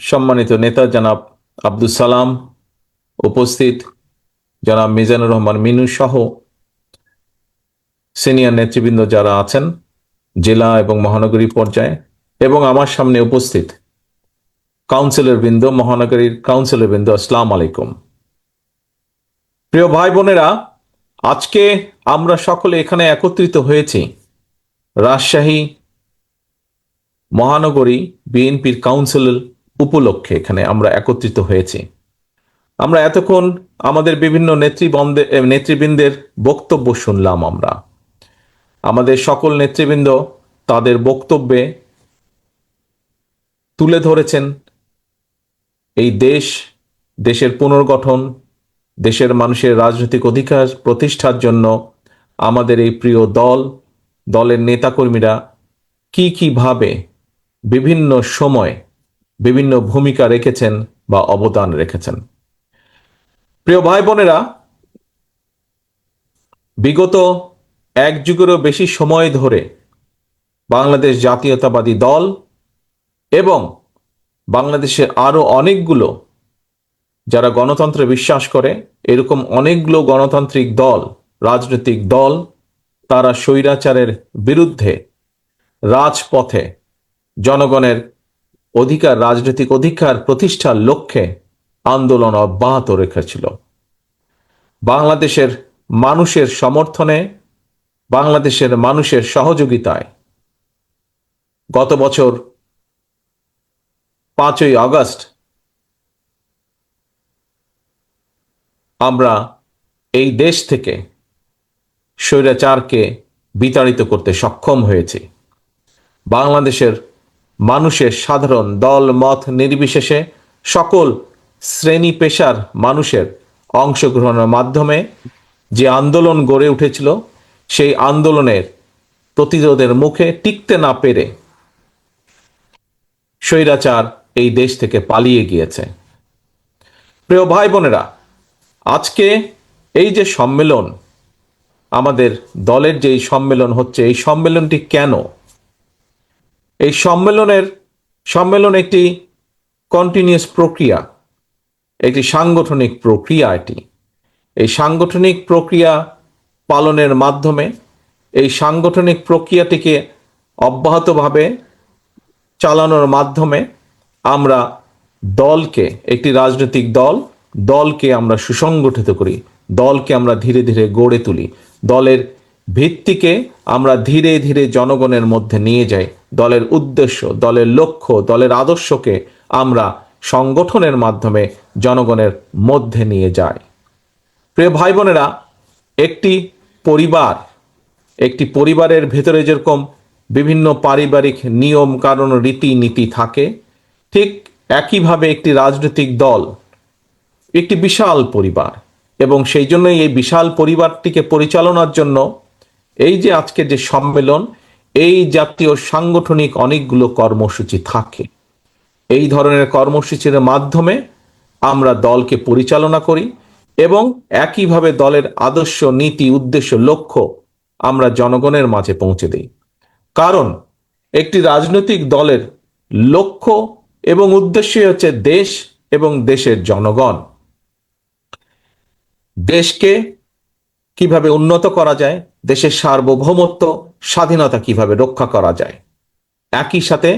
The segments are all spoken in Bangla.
সম্মানিত নেতা জনাব আব্দুল সালাম, উপস্থিত জনাব মিজানুর রহমান মিনু সহ সিনিয়র নেতৃবৃন্দ যারা আছেন জেলা এবং মহানগরী পর্যায়ে এবং আমার সামনে উপস্থিত কাউন্সিলর বৃন্দ, মহানগরীর কাউন্সিলর বৃন্দ, আসসালাম আলাইকুম। প্রিয় ভাই বোনেরা, আজকে আমরা সকলে এখানে একত্রিত হয়েছি রাজশাহী মহানগরী বিএনপির কাউন্সিল উপলক্ষে এখানে আমরা একত্রিত হয়েছি। আমরা এতক্ষণ আমাদের বিভিন্ন নেতৃবৃন্দে নেতৃবৃন্দের বক্তব্য শুনলাম আমরা। আমাদের সকল নেতৃবৃন্দ তাদের বক্তব্যে তুলে ধরেছেন এই দেশ, দেশের পুনর্গঠন, দেশের মানুষের রাজনৈতিক অধিকার প্রতিষ্ঠার জন্য আমাদের এই প্রিয় দল, দলের নেতাকর্মীরা কি কীভাবে বিভিন্ন সময় বিভিন্ন ভূমিকা রেখেছেন বা অবদান রেখেছেন। প্রিয় ভাই বোনেরা বিগত এক যুগেরও বেশি সময় ধরে বাংলাদেশ জাতীয়তাবাদী দল এবং বাংলাদেশের আরও অনেকগুলো, যারা গণতন্ত্রে বিশ্বাস করে, এরকম অনেকগুলো গণতান্ত্রিক দল, রাজনৈতিক দল, তারা স্বৈরাচারের বিরুদ্ধে রাজপথে জনগণের অধিকার, রাজনৈতিক অধিকার প্রতিষ্ঠার লক্ষ্যে আন্দোলন অব্যাহত রেখেছিল। বাংলাদেশের মানুষের সমর্থনে, বাংলাদেশের মানুষের সহযোগিতায় গত বছর পাঁচই আগস্ট আমরা এই দেশ থেকে স্বৈরাচারকে বিতাড়িত করতে সক্ষম হয়েছি। বাংলাদেশের মানুষের সাধারণ দল, মত নির্বিশেষে সকল শ্রেণি পেশার মানুষের অংশগ্রহণের মাধ্যমে যে আন্দোলন গড়ে উঠেছিল, সেই আন্দোলনের প্রতিরোধের মুখে টিকতে না পেরে স্বৈরাচার এই দেশ থেকে পালিয়ে গিয়েছে। প্রিয় ভাই বোনেরা, আজকে এই যে সম্মেলন, আমাদের দলের যে সম্মেলন হচ্ছে, এই সম্মেলনটি কেন? এই সম্মেলনের, সম্মেলন একটি কন্টিনিউয়াস প্রক্রিয়া, একটি সাংগঠনিক প্রক্রিয়া এটি। এই সাংগঠনিক প্রক্রিয়া পালনের মাধ্যমে এই সাংগঠনিক প্রক্রিয়াটিকে অব্যাহতভাবে চালানোর মাধ্যমে আমরা দলকে, একটি রাজনৈতিক দল, দলকে আমরা সুসংগঠিত করি, দলকে আমরা ধীরে ধীরে গড়ে তুলি, দলের ভিত্তিকে আমরা ধীরে ধীরে জনগণের মধ্যে নিয়ে যাই দলের উদ্দেশ্য, দলের লক্ষ্য, দলের আদর্শকে আমরা সংগঠনের মাধ্যমে জনগণের মধ্যে নিয়ে যাই। প্রিয় ভাই বোনেরা একটি পরিবার, একটি পরিবারের ভেতরে যেরকম বিভিন্ন পারিবারিক নিয়ম, কারণ, রীতিনীতি থাকে, ঠিক একইভাবে একটি রাজনৈতিক দল, একটি বিশাল পরিবার এবং সেই জন্যই এই বিশাল পরিবারটিকে পরিচালনার জন্য এই যে আজকে যে সম্মেলন এই জাতীয় সাংগঠনিক অনেকগুলো কর্মসূচি থাকে। এই ধরনের কর্মসূচির মাধ্যমে আমরা দলকে পরিচালনা করি এবং একইভাবে দলের আদর্শ, নীতি, উদ্দেশ্য, লক্ষ্য আমরা জনগণের মাঝে পৌঁছে দিই। কারণ একটি রাজনৈতিক দলের লক্ষ্য এবং উদ্দেশ্যই হচ্ছে দেশ এবং দেশের জনগণ। দেশকে কীভাবে উন্নত করা যায়, দেশের সার্বভৌমত্ব, স্বাধীনতা কীভাবে রক্ষা করা যায়। একই সাথে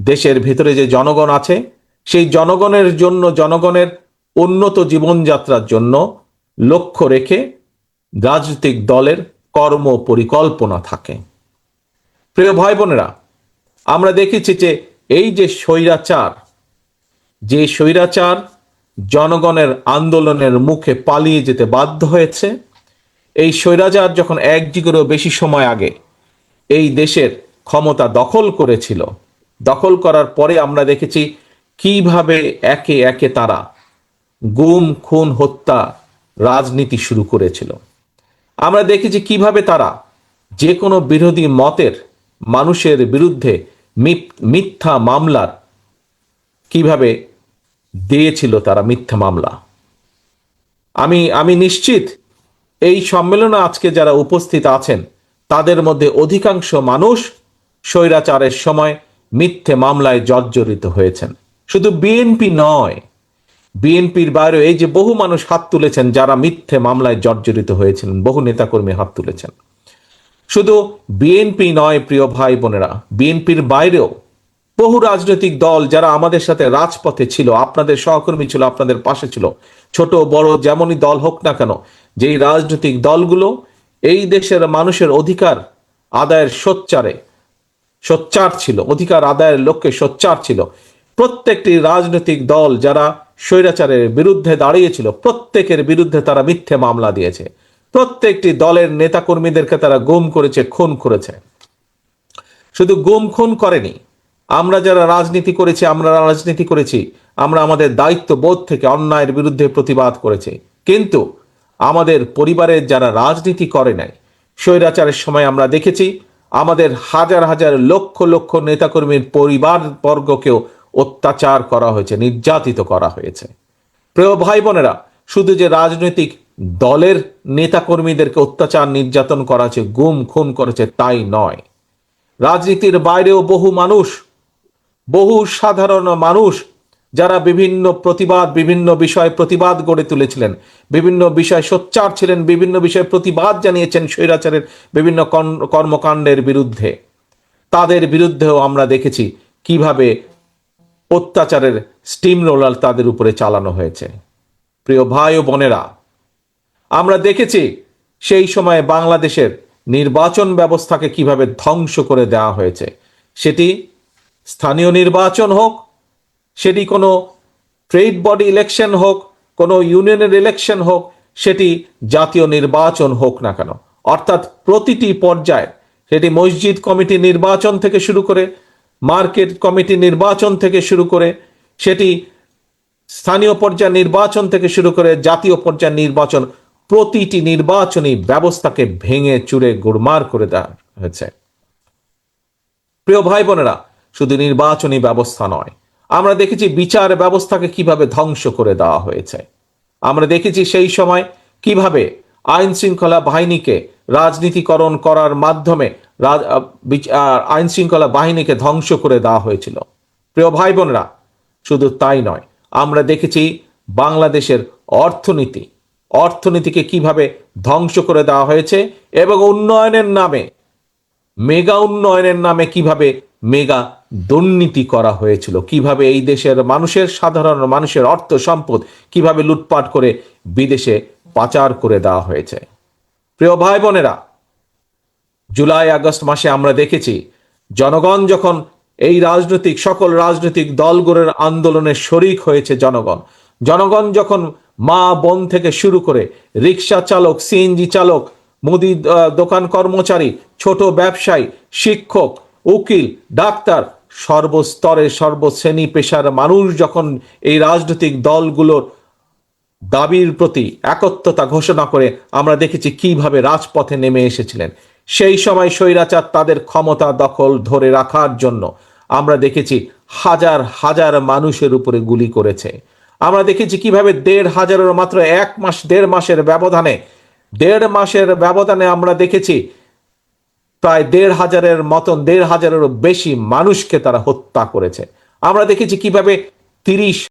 দেশের ভিতরে যে জনগণ আছে, সেই জনগণের জন্য, জনগণের উন্নত জীবনযাত্রার জন্য লক্ষ্য রেখে রাজনৈতিক দলের কর্ম পরিকল্পনা থাকে। প্রিয় ভাই বোনেরা, আমরা দেখেছি যে এই যে স্বৈরাচার যে স্বৈরাচার জনগণের আন্দোলনের মুখে পালিয়ে যেতে বাধ্য হয়েছে এই স্বৈরাচার যখন এক যুগেরও বেশি সময় আগে এই দেশের ক্ষমতা দখল করেছিল, দখল করার পরে আমরা দেখেছি কীভাবে একে একে তারা গুম, খুন, হত্যা রাজনীতি শুরু করেছিল। আমরা দেখেছি কীভাবে তারা যে কোনো বিরোধী মতের মানুষের বিরুদ্ধে মিথ্যা মামলার কীভাবে দিয়েছিল তারা মিথ্যা মামলা। আমি আমি নিশ্চিত এই সম্মেলনে আজকে যারা উপস্থিত আছেন, তাদের মধ্যে অধিকাংশ মানুষ স্বৈরাচারের সময় মিথ্যে মামলায় জর্জরিত হয়েছেন। শুধু বিএনপি নয় বিএনপির বাইরে এই যে বহু মানুষ হাত তুলেছেন যারা মিথ্যে মামলায় জর্জরিত হয়েছিলেন, বহু নেতাকর্মী হাত তুলেছেন। শুধু বিএনপি নয়, প্রিয় ভাই বোনেরা বিএনপির বাইরেও বহু রাজনৈতিক দল যারা আমাদের সাথে রাজপথে ছিল, আপনাদের সহকর্মী ছিল, আপনাদের পাশে ছিল। ছোট, বড়, যেমনই দল হোক না কেন, যেই রাজনৈতিক দলগুলো এই দেশের মানুষের অধিকার আদায়ের সোচ্চারে, সোচ্চার ছিল, অধিকার আদায়ের লক্ষ্যে সোচ্চার ছিল। প্রত্যেকটি রাজনৈতিক দল যারা স্বৈরাচারের বিরুদ্ধে দাঁড়িয়েছিল, প্রত্যেকের বিরুদ্ধে তারা মিথ্যে মামলা দিয়েছে। প্রত্যেকটি দলের নেতাকর্মীদেরকে তারা গুম করেছে, খুন করেছে। শুধু গুম, খুন করেনি আমরা যারা রাজনীতি করেছি, আমরা রাজনীতি করেছি। আমরা আমাদের দায়িত্ব বোধ থেকে অন্যায়ের বিরুদ্ধে প্রতিবাদ করেছি। কিন্তু আমাদের পরিবারের যারা রাজনীতি করে নাই, স্বৈরাচারের সময় আমরা দেখেছি, আমাদের হাজার হাজার লক্ষ লক্ষ নেতাকর্মীর পরিবার বর্গকেও অত্যাচার করা হয়েছে, নির্যাতিত করা হয়েছে। প্রিয় ভাই বোনেরা শুধু যে রাজনৈতিক দলের নেতাকর্মীদেরকে অত্যাচার, নির্যাতন করা হয়েছে, গুম, খুন করেছে, তাই নয়। রাজনীতির বাইরেও বহু মানুষ বহু সাধারণ মানুষ যারা বিভিন্ন প্রতিবাদ, বিভিন্ন বিষয়ে প্রতিবাদ গড়ে তুলেছিলেন, বিভিন্ন বিষয়ে সোচ্চার ছিলেন, বিভিন্ন বিষয়ে প্রতিবাদ জানিয়েছেন স্বৈরাচারের বিভিন্ন কর্মকাণ্ডের বিরুদ্ধে। তাদের বিরুদ্ধেও আমরা দেখেছি কীভাবে অত্যাচারের স্টিম রোলার তাদের উপরে চালানো হয়েছে। প্রিয় ভাই ও বোনেরা, আমরা দেখেছি সেই সময়ে বাংলাদেশের নির্বাচন ব্যবস্থাকে কীভাবে ধ্বংস করে দেওয়া হয়েছে। সেটি স্থানীয় নির্বাচন হোক, সেটি কোনো ট্রেড বডি ইলেকশন হোক, কোনো ইউনিয়নের ইলেকশন হোক, সেটি জাতীয় নির্বাচন হোক না কেন। অর্থাৎ প্রতিটি পর্যায়ে সেটি মসজিদ কমিটি নির্বাচন থেকে শুরু করে, মার্কেট কমিটি নির্বাচন থেকে শুরু করে, সেটি স্থানীয় পর্যায়ে নির্বাচন থেকে শুরু করে জাতীয় পর্যায়ে নির্বাচন, প্রতিটি নির্বাচনী ব্যবস্থাকে ভেঙে চুরে গুড়মার করে দেওয়া হয়েছে। প্রিয় ভাই বোনেরা শুধু নির্বাচনী ব্যবস্থা নয়। আমরা দেখেছি বিচার ব্যবস্থাকে কীভাবে ধ্বংস করে দেওয়া হয়েছে। আমরা দেখেছি সেই সময় কীভাবে আইন শৃঙ্খলা বাহিনীকে রাজনীতিকরণ করার মাধ্যমে আইন শৃঙ্খলা বাহিনীকে ধ্বংস করে দেওয়া হয়েছিল। প্রিয় ভাই বোনেরা শুধু তাই নয়, আমরা দেখেছি বাংলাদেশের অর্থনীতি, অর্থনীতিকে কীভাবে ধ্বংস করে দেওয়া হয়েছে এবং উন্নয়নের নামে, মেগা উন্নয়নের নামে কীভাবে মেগা দুর্নীতি করা হয়েছিল। কীভাবে এই দেশের মানুষের, সাধারণ মানুষের অর্থ সম্পদ কীভাবে লুটপাট করে বিদেশে পাচার করে দেওয়া হয়েছে? প্রিয় ভাই বোনেরা, জুলাই, আগস্ট মাসে আমরা দেখেছি, জনগণ যখন এই রাজনৈতিক, সকল রাজনৈতিক দলগুলোর আন্দোলনে শরিক হয়েছে জনগণ। জনগণ যখন মা বোন থেকে শুরু করে রিক্সা চালক সিএনজি চালক, মুদি দোকান কর্মচারী, ছোট ব্যবসায়ী, শিক্ষক, উকিল, ডাক্তার সর্বস্তরের সর্বশ্রেণী পেশার মানুষ যখন এই রাজনৈতিক দলগুলোর দাবির প্রতি একত্রতা ঘোষণা করে আমরা দেখেছি কীভাবে রাজপথে নেমে এসেছিলেন। সেই সময় স্বৈরাচার তাদের ক্ষমতা দখল ধরে রাখার জন্য আমরা দেখেছি হাজার হাজার মানুষের উপরে গুলি করেছে। আমরা দেখেছি কীভাবে দেড় হাজারের মাত্র এক মাস, দেড় মাসের ব্যবধানে, দেড় মাসের ব্যবধানে আমরা দেখেছি প্রায় দেড় হাজারের মতন, দেড় হাজারেরও বেশি মানুষকে তারা হত্যা করেছে। আমরা দেখেছি কীভাবে তিরিশ